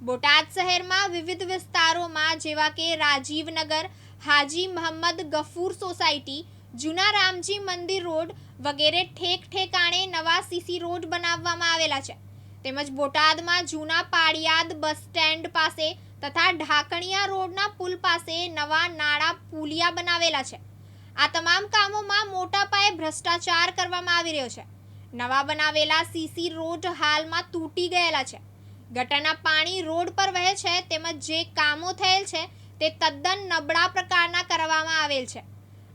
બોટાદ શહેરમાં વિવિધ વિસ્તારોમાં જેવા કે રાજીવનગર, હાજી મહમ્મદ ગફૂર સોસાયટી જૂના રામજી મંદિર રોડ વગેરે ઠેક ઠેકાણે નવા સીસી રોડ બનાવવામાં આવેલા છે. તેમજ બોટાદમાં જૂના પાળિયાદ બસ સ્ટેન્ડ પાસે તથા ઢાકણિયા રોડના પુલ પાસે નવા નાળા પુલિયા બનાવેલા છે. આ તમામ કામોમાં મોટા પાયે ભ્રષ્ટાચાર કરવામાં આવી રહ્યો છે. નવા બનાવેલા સીસી રોડ હાલમાં તૂટી ગયેલા છે. ગટરના પાણી રોડ પર વહે છે, તેમજ જે કામો થયેલ છે, તે તદ્દન નબળા પ્રકારના કરવામાં આવેલ છે.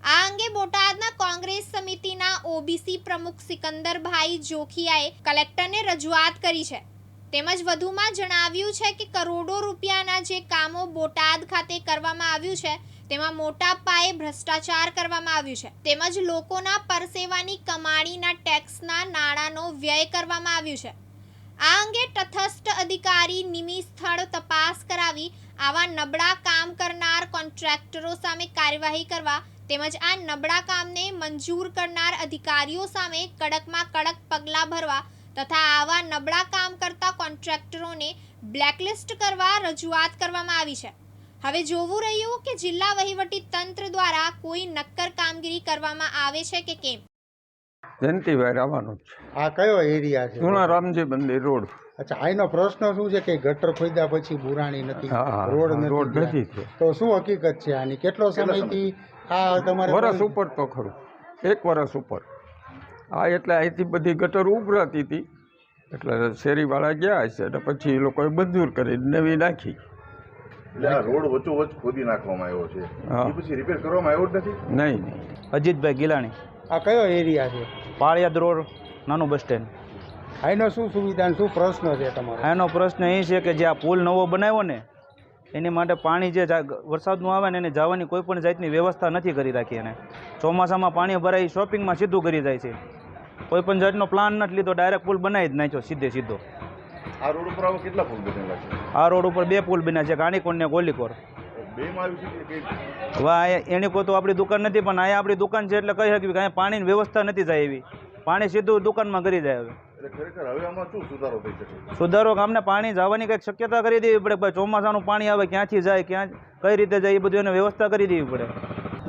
આ અંગે બોટાદના કોંગ્રેસ સમિતિના ઓબીસી પ્રમુખ સિકંદરભાઈ જોખિયાએ કલેક્ટરને રજૂઆત કરી છે. તેમજ વધુમાં જણાવ્યું છે કે કરોડો રૂપિયાના જે કામો બોટાદ ખાતે કરવામાં આવ્યું છે, તેમાં મોટા પાયે ભ્રષ્ટાચાર કરવામાં આવ્યું છે. તેમજ લોકોના પરસેવાની કમાણીના ટેક્સના નાણાંનો વ્યય કરવામાં આવ્યું છે. આ અંગે તટસ્થ અધિકારી નિમી સ્થળ તપાસ કરાવી આવા નબળા કામ કરનાર કોન્ટ્રાક્ટરો સામે કાર્યવાહી કરવા તેમજ આ નબળા કામને મંજૂર કરનાર અધિકારીઓ સામે કડકમાં કડક પગલાં ભરવા તથા આવા નબળા કામ કરતા કોન્ટ્રાક્ટરોને બ્લેકલિસ્ટ કરવા રજૂઆત કરવામાં આવી છે. હવે જોવું રહ્યું કે જિલ્લા વહીવટી તંત્ર દ્વારા કોઈ નક્કર કામગીરી કરવામાં આવે છે કે કેમ? જયંતિભાઈ રાવાનું જ છે. આ કયો એરિયા છે? જૂના રામજી મંદિર રોડ. અચ્છા આનો પ્રશ્ન શું છે કે ગટર ખોદ્યા પછી પુરાણી નથી? હા, હા, રોડ રોડ નથી. તો શું હકીકત છે આની? કેટલો સમયથી આ તમારે વર્ષ ઉપર તો ખરું. એક વર્ષ ઉપર. આ એટલે અહીંથી બધી ગટર ઉભરાતી હતી. એટલે શેરીવાળા ગયા હશે અને પછી એ લોકોએ મંજૂર કરી નવી નાખી. રોડ આ રોડ વચ્ચોવચ્ચ ખોદી નાખવામાં આવ્યો છે. પછી રિપેર કરવામાં આવ્યો જ નથી? નહીં નહીં. અજીતભાઈ ગિલાણી. આ કયો એરિયા છે? પાળિયાદ રોડ નાનું બસ સ્ટેન્ડ. આનો શું સુવિધા અને શું પ્રશ્ન છે તમારો? આનો પ્રશ્ન એ છે કે જે આ પુલ નવો બનાવ્યો ને એની માટે પાણી જે વરસાદનું આવે ને એને જવાની કોઈ પણ જાતની વ્યવસ્થા નથી કરી રાખી એને. ચોમાસામાં પાણી ભરાઈ શોપિંગમાં સીધું કરી જાય છે. કોઈ પણ જાતનો પ્લાન નથી લીધો ડાયરેક્ટ પુલ બનાવી જ નાખ્યો સીધે સીધો. આ રોડ ઉપર કેટલા પુલ બનેલા છે? આ રોડ ઉપર બે પુલ બન્યા છે ગાણીકોટ ને કોલીકોર છે આ એની કોઈ તો આપણી દુકાન નથી પણ અહીંયા આપણી દુકાન છે એટલે કહી શકીએ કે અહીંયા પાણીની વ્યવસ્થા નથી થાય એવી. પાણી સીધું દુકાનમાં કરી જાય હવે. એટલે ખરેખર હવે આમાં શું સુધારો થઈ ગામને પાણી જવાની કંઈક શક્યતા કરી દેવી પડે ભાઈ ચોમાસાનું પાણી આવે ક્યાંથી જાય ક્યાં કઈ રીતે જાય એ બધું એને વ્યવસ્થા કરી દેવી પડે.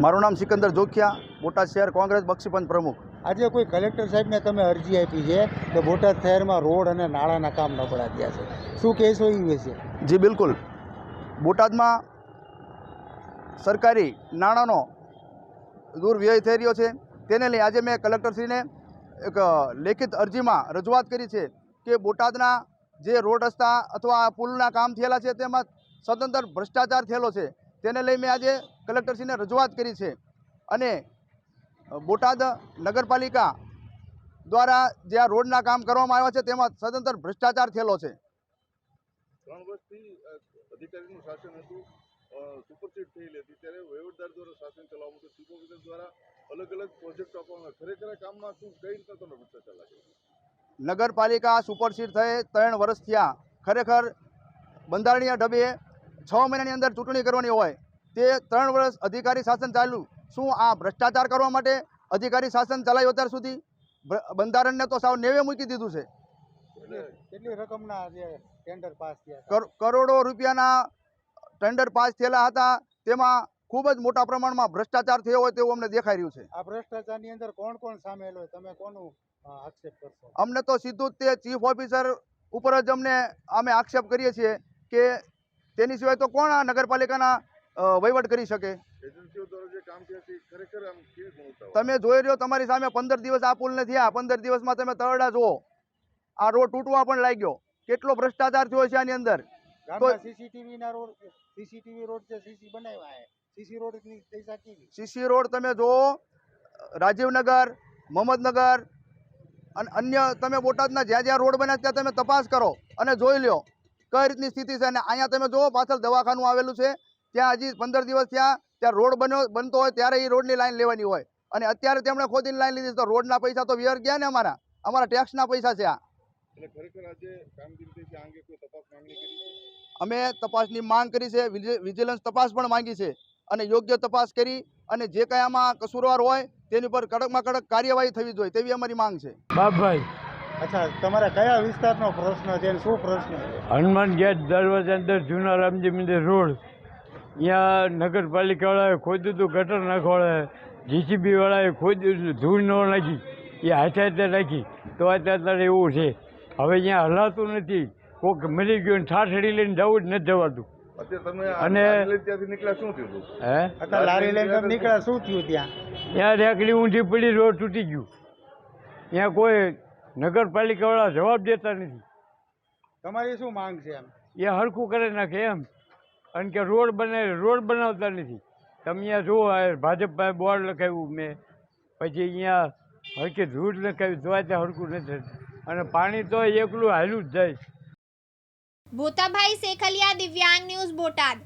મારું નામ સિકંદર જોખિયા બોટાદ શહેર કોંગ્રેસ બક્ષીપંચ પ્રમુખ. આજે કોઈ કલેક્ટર સાહેબને તમે અરજી આપી છે કે બોટાદ શહેરમાં રોડ અને નાળાના કામ નબળા ગયા છે. શું કહેશો એ વિશે? જી બિલકુલ. બોટાદમાં સરકારી નાણાંનો દુર્વ્યય થઈ રહ્યો છે. તેને લઈ આજે મેં કલેક્ટરશ્રીને એક લેખિત અરજીમાં રજૂઆત કરી છે કે બોટાદના જે રોડ રસ્તા અથવા પુલના કામ થયેલા છે તેમાં સ્વતંત્ર ભ્રષ્ટાચાર થયેલો છે. તેને લઈ મેં આજે કલેક્ટરશ્રીને રજૂઆત કરી છે. અને બોટાદ નગરપાલિકા દ્વારા જે આ રોડના કામ કરવામાં આવ્યા છે તેમાં સ્વતંત્ર ભ્રષ્ટાચાર થયેલો છે. ત્રણ વર્ષથી અધિકારીનું શાસન હતું. સુપરસીડ થયેલી હતી. ત્યારે વહીવટદાર દ્વારા શાસન ચલાવવાનું હતું ચીફ ઓફિસર દ્વારા અલગ અલગ પ્રોજેક્ટ આપવામાં. ખરેખર કામમાં શું કઈ રીતના તમને ભ્રષ્ટાચાર લાગે નગરપાલિકા સુપરસીડ થઈ ત્રણ વર્ષ થયા. ખરેખર બંધારણીય ઢબે છ મહિનાની અંદર ચૂંટણી કરવાની હોય તે ત્રણ વર્ષ અધિકારી શાસન ચાલ્યું. શું આ ભ્રષ્ટાચાર કરવા માટે અધિકારી શાસન ચલાવ્યું અત્યાર સુધી? બંધારણને તો સાવ નેવે મૂકી દીધું છે. કેટલી રકમના જે ટેન્ડર પાસ થયા કરોડો રૂપિયાના ટેન્ડર પાસ થયેલા હતા તેમાં ખૂબ જ મોટા પ્રમાણમાં ભ્રષ્ટાચાર થયો હોય તેવું અમને દેખાઈ રહ્યું છે. આ ભ્રષ્ટાચારની અંદર કોણ કોણ સામેલ હોય તમે કોનું આક્ષેપ કરશો? અમને તો સીધું જ તે ચીફ ઓફિસર ઉપર જ અમને અમે આક્ષેપ કરીએ છીએ કે તેની સિવાય તો કોણ આ નગરપાલિકાના વહીવટ કરી શકે? તમે જોઈ રહ્યો તમારી સામે પંદર દિવસ આ પુલને થયા પંદર દિવસમાં તમે તરડા જુઓ. આ રોડ તૂટવા પણ લાગ્યો. કેટલો ભ્રષ્ટાચાર થયો છે આની અંદર? ગામમાં સીસીટીવી ના રોડ સીસીટીવી રોડ છે સીસી બનાવ્યા છે. સીસી રોડની પૈસા કેવી? સીસી રોડ તમે જો રાજીવનગર મોહમ્મદનગર અને અન્ય તમે બોટાદના જ્યાં જ્યાં રોડ બન્યા ત્યાં તમે તપાસ કરો અને જોઈ લ્યો કઈ રીતની સ્થિતિ છે. અને અહીંયા તમે જુઓ પાછળ દવાખાનું આવેલું છે. ત્યાં હજી પંદર દિવસ થયા ત્યાં રોડ બન્યો બનતો હોય ત્યારે એ રોડની લાઈન લેવાની હોય. અને અત્યારે તેમણે ખોદીને લાઈન લીધી. તો રોડના પૈસા તો વ્યર ગયા ને અમારા. અમારા ટેક્સના પૈસા છે આ. એટલે ખરેખર આજે કામગીરી આ અંગે કોઈ તપાસ માંગણી કરી છે? અમે તપાસની માંગ કરી છે વિજિલન્સ તપાસ પણ માંગી છે અને યોગ્ય તપાસ કરી અને જે કાંઈ આમાં કસૂરવાર હોય તેની પર કડકમાં કડક કાર્યવાહી થવી જોઈએ તેવી અમારી માંગ છે. બાપભાઈ. અચ્છા તમારા કયા વિસ્તારનો પ્રશ્ન છે શું પ્રશ્ન છે? હનુમાન ગેટ દરવાજા અંદર જૂના રામજી મંદિર રોડ. ત્યાં નગરપાલિકાવાળાએ ખોદ્યું હતું ગટર નાખવાળાએ. જીસીબીવાળાએ ખોદ્યું હતું, ધૂળ ન નાખી. એ હાથે હાથે નાખી. તો અત્યારે એવું છે. હવે અહીંયા હલાતું નથી કોક મરી ગયું ને ઠાઠડી લઈને જવું જ નથી જવાતું. અને- હે? લારી લઈને નીકળ્યા શું થયું ત્યાં? ત્યાં રેકડી ઊંધી પડી રોડ તૂટી ગયું. ત્યાં કોઈ નગરપાલિકાવાળા જવાબ દેતા નથી. તમારી શું માંગ છે એમ? એ હરખું કરી નાખે એમ. અને કે રોડ બનાવે રોડ બનાવતા નથી. તમે અહીંયા જુઓ આ ભાજપ બોર્ડ લખાવ્યું મેં. પછી અહીંયા હરકે ધૂળ લખાવી તો ત્યાં હરખું નથી અને પાણી તો એકલું હાલ્યું જ જાય. ભૂતાભાઈ શેખલિયા દિવ્યાંગ ન્યૂઝ બોટાદ.